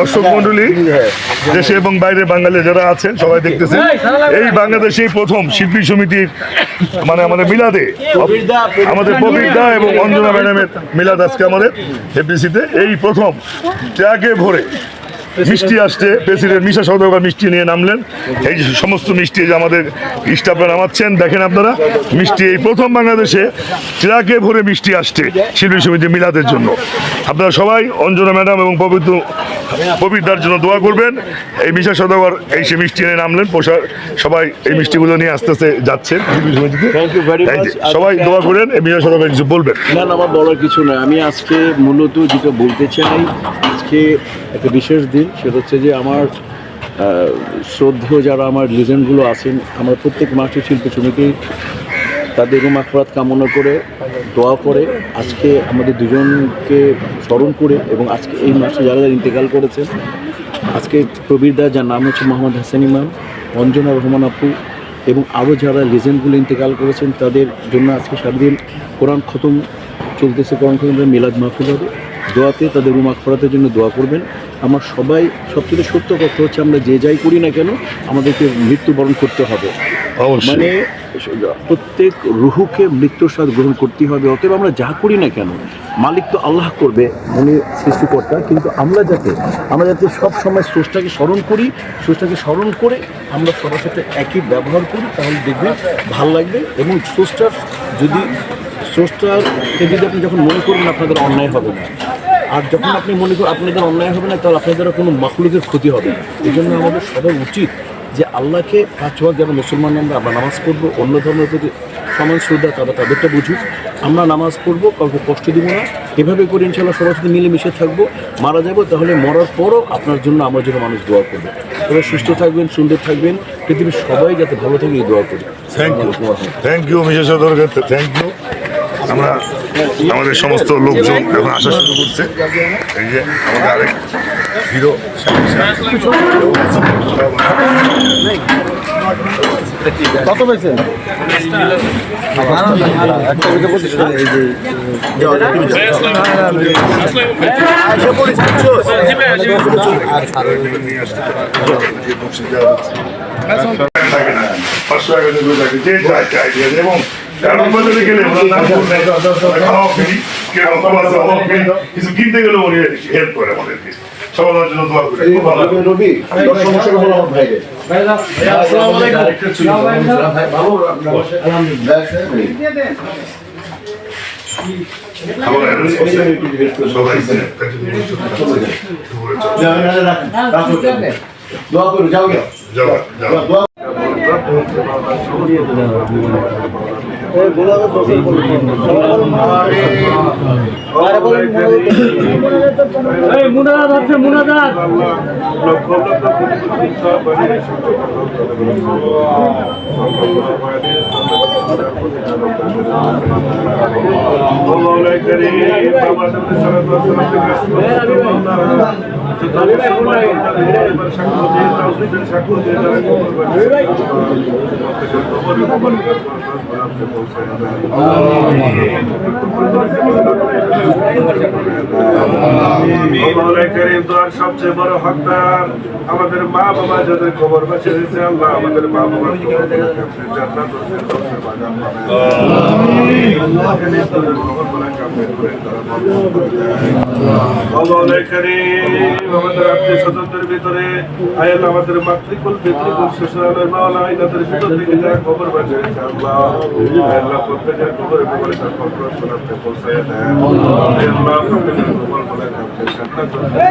দর্শক মন্ডলী, দেশে এবং বাইরে বাঙালি যারা আছেন, সবাই দেখতেছেন, এই বাংলাদেশে প্রথম শিল্পী সমিতির মানে আমাদের মিলাদে, আমাদের প্রবীরদা এবং অঞ্জনা ম্যাডামের মিলাদ আজকে আমাদের এপিসিতে এই প্রথম ট্রাকে ভরে মিষ্টি আসছে, প্রেসিডেন্ট মিশা সৌদাগর মিষ্টি নিয়ে নামলেন। এই যে সমস্ত মিষ্টি যে আমাদের স্টাফরা নামাচ্ছেন, দেখেন আপনারা, মিষ্টি এই প্রথম বাংলাদেশে ট্রাকে ভরে মিষ্টি আসছে শিল্পী সমিতি মিলাদের জন্য। আপনারা সবাই অঞ্জনা ম্যাডাম এবং পবিত্র পবিত্রার জন্য দোয়া করবেন। এই মিশা সদাগর এই সে মিষ্টি নিয়ে নামলেন পোশাক সবাই এই মিষ্টিগুলো নিয়ে আস্তে আস্তে যাচ্ছেন। Much. সবাই দোয়া করেন এই মিশা সদাগর কিছু বলবেন। না না আমার বলার কিছু নয় আমি আজকে মূলত যেটা বলতে চাই আজকে একটা বিশেষ দিন সেটা হচ্ছে যে আমার শ্রদ্ধেয় যারা আমার লিজেন্ডগুলো আছেন আমার প্রত্যেক মাসে শিল্পী সমিতি তাদের মাকফরাত কামনা করে, দোয়া করে, আজকে আমাদের দুজনকে স্মরণ করে এবং আজকে এই মাসে যারা যারা ইন্তেকাল করেছেন, আজকে প্রবীরদা যার নাম হচ্ছে মোহাম্মদ হাসান ইমাম, অঞ্জনা রহমান আপু এবং আরও যারা লেজেন্ডগুলো ইন্তেকাল করেছেন, তাদের জন্য আজকে সারাদিন কোরআন খতম চলতেছে, কোরআন খতমের মিলাদ মাহফিল হবে। দোয়াতে তাদের রুমাক ফরাতের জন্য দোয়া করবেন। আমার সবাই সবচেয়ে সত্য কথা হচ্ছে আমরা যে যাই করি না কেন আমাদেরকে মৃত্যুবরণ করতে হবে। মানে প্রত্যেক রুহুকে মৃত্যুর স্বাদ গ্রহণ করতে হবে অতএব আমরা যা করি না কেন মালিক তো আল্লাহ করবে উনি সৃষ্টিকর্তা কিন্তু আমরা যাতে আমরা যাতে সব সময় স্রষ্টাকে স্মরণ করি স্রষ্টাকে স্মরণ করে আমরা সবার সাথে একই ব্যবহার করি তাহলে দেখবেন ভালো লাগবে এবং স্রষ্টার যদি স্রষ্টাকে যদি আপনি যখন মনে করবেন আপনাদের অন্যায় হবে না। আর যখন আপনি মনে করেন আপনাদের অন্যায় হবে না তাহলে আপনাদের কোনো মাখলুকের ক্ষতি হবে এই জন্য আমাদের সবার উচিত যে আল্লাহকে পাঁচ ওয়াক্ত যারা মুসলমান আমরা আমরা নামাজ পড়ব অন্য ধর্মের প্রতি সমান শ্রদ্ধা তারা তাদেরটা বুঝুক। আমরা নামাজ পড়ব কাউকে কষ্ট দিব না। এভাবে করে ইনশাল্লাহ সবার সাথে মিলেমিশে থাকব। মারা যাব তাহলে মরার পরও আপনার জন্য আমার জন্য মানুষ দোয়া করবে। তবে সুস্থ থাকবেন সুন্দর থাকবেন। পৃথিবীর সবাই যাতে ভালো থাকে এই দোয়া করি thank you thank you Misha thank you আমরা আমাদের সমস্ত লোকজন এখন আসা শুরু করছে এই যে আমাদের আরেক হিরো কত পেয়েছেন নিয়ে আসতে যে বক্সে দেওয়া হচ্ছে থাকে না পাঁচশো টাকা থাকে যে যায় চাই এবং কারণ বাজারে গেলে খাওয়া ফ্রি কেউ অথবা আছে ফ্রি কিছু কিনতে গেলে উনি হেল্প করে আমাদেরকে সবার জন্য দোয়া করে খুব ভালো লাগে। রবি সমস্যা হলো আমার ভাইরে আমার arrange করছে। সবাই দোয়া করো যাও যাও যাও দোয়া মুনাজাত আছে মুনাজাত করিম তো আর সবচেয়ে বড় হকদার আমাদের মা বাবা যাদের খবর বাঁচিয়ে দিয়েছে আল্লাহ আমাদের মা বাবার খবর ও ফেরদৌসের বাগান বানায় করিম আমাদের আত্মীয় স্বজনদের ভিতরে আয়াল আমাদের মাতৃকুল পিতৃকুল শ্বশুরালের মাওলা আইনাদের ভিতর থেকে যারা খবর বাঁচিয়েছে আল্লাহ আল্লাহ প্রত্যেকের খবরে খবরে তার খবর শোনাতে পৌঁছায় দেন। আল্লাহ প্রত্যেকের খবর বলে জান্নাত ওইটা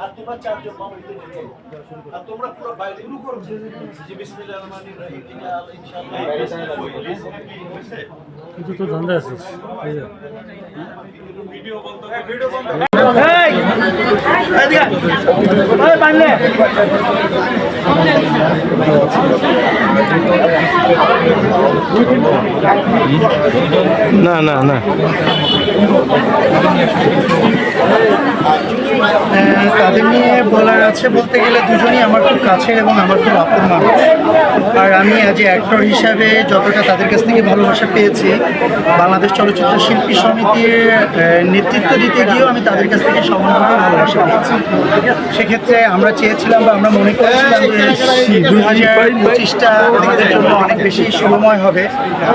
আর তোমরা চারজন মামুনিদের নিয়ে আর তোমরা পুরো বাইরে শুরু করো জি বিসমিল্লাহির রহমানির রহিম ইনশাআল্লাহ কিন্তু তো ধান্দা যে। এই এদিকে ওই বানলে না না না তাদের নিয়ে বলার আছে বলতে গেলে দুজনই আমার খুব কাছের এবং আমার খুব আপন মানুষ। আর আমি অ্যাজ এ অ্যাক্টর হিসাবে যতটা তাদের কাছ থেকে ভালোবাসা পেয়েছি, বাংলাদেশ চলচ্চিত্র শিল্পী সমিতির নেতৃত্ব দিতে গিয়েও আমি তাদের কাছ থেকে সমানভাবে ভালোবাসা পেয়েছি। সেক্ষেত্রে আমরা চেয়েছিলাম বা আমরা মনে করেছিলাম যে দু হাজার পঁচিশটা আমাদের জন্য অনেক বেশি শুভময় হবে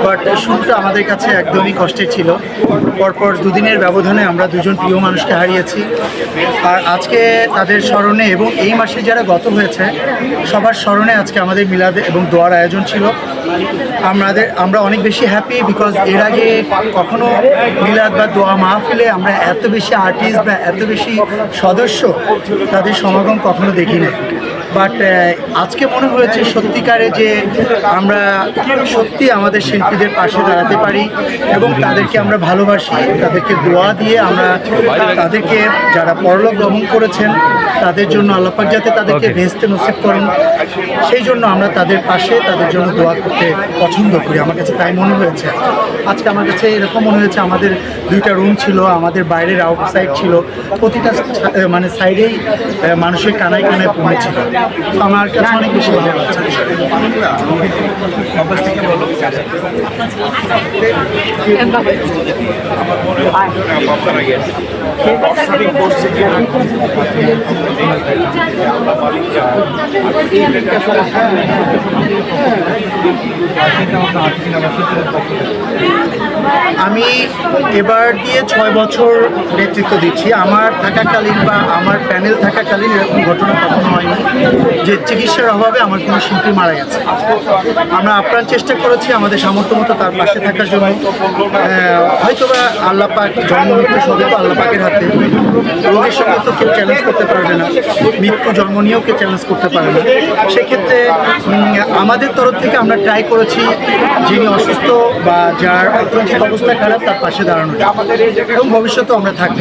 বাট শুরুটা আমাদের কাছে একদমই কষ্টের ছিল। পরপর দুদিনের ব্যবধানে আমরা দুজন প্রিয় মানুষকে হারিয়েছি। আর আজকে তাদের স্মরণে এবং এই মাসে যারা গত হয়েছে, সবার স্মরণে আজকে আমাদের মিলাদে এবং দোয়ার আয়োজন ছিল। আমাদের, আমরা অনেক বেশি হ্যাপি বিকজ এর আগে কখনো মিলাদ বা দোয়া মাহফিলে আমরা এত বেশি আর্টিস্ট বা এত বেশি সদস্য তাদের সমাগম কখনো দেখি না বাট আজকে মনে হয়েছে সত্যিকারে যে আমরা সত্যি আমাদের শিল্পীদের পাশে দাঁড়াতে পারি এবং তাদেরকে আমরা ভালোবাসি। তাদেরকে দোয়া দিয়ে আমরা তাদেরকে যারা পরলোক গমন করেছেন তাদের জন্য আল্লাপাক যাতে তাদেরকে ভেস্তে নসিব করেন। সেই জন্য আমরা তাদের পাশে তাদের জন্য দোয়া করতে পছন্দ করি। আমার কাছে তাই মনে হয়েছে। আজকে আমার কাছে এরকম মনে হয়েছে আমাদের দুইটা রুম ছিল আমাদের বাইরের আউটসাইড ছিল প্রতিটা মানে সাইডেই মানুষের কানায় কানায় পড়েছিল তো আমার কাছে অনেক বেশি ভালো লাগছে। আমরা আমি এবার দিয়ে ছয় বছর নেতৃত্ব দিচ্ছি। আমার থাকাকালীন বা আমার প্যানেল থাকাকালীন এরকম ঘটনা কখনো হয়নি যে চিকিৎসার অভাবে আমার কোনো শিল্পী মারা গেছে। আমরা আপ্রাণ চেষ্টা করেছি আমাদের সামর্থ্য মতো তার পাশে থাকার জন্য। হয়তোবা আল্লাহ পাক জন্ম মৃত্যু সবই তো আল্লাহ পাকের হাতে রোগের সঙ্গে তো কেউ চ্যালেঞ্জ করতে পারবে না, মৃত্যু জন্ম নিয়েও কেউ চ্যালেঞ্জ করতে পারে না। সেক্ষেত্রে আমাদের তরফ থেকে আমরা ট্রাই করেছি যিনি অসুস্থ বা যার অর্থনৈতিক অবস্থা খারাপ তার পাশে দাঁড়ানো এবং ভবিষ্যতেও আমরা থাকব।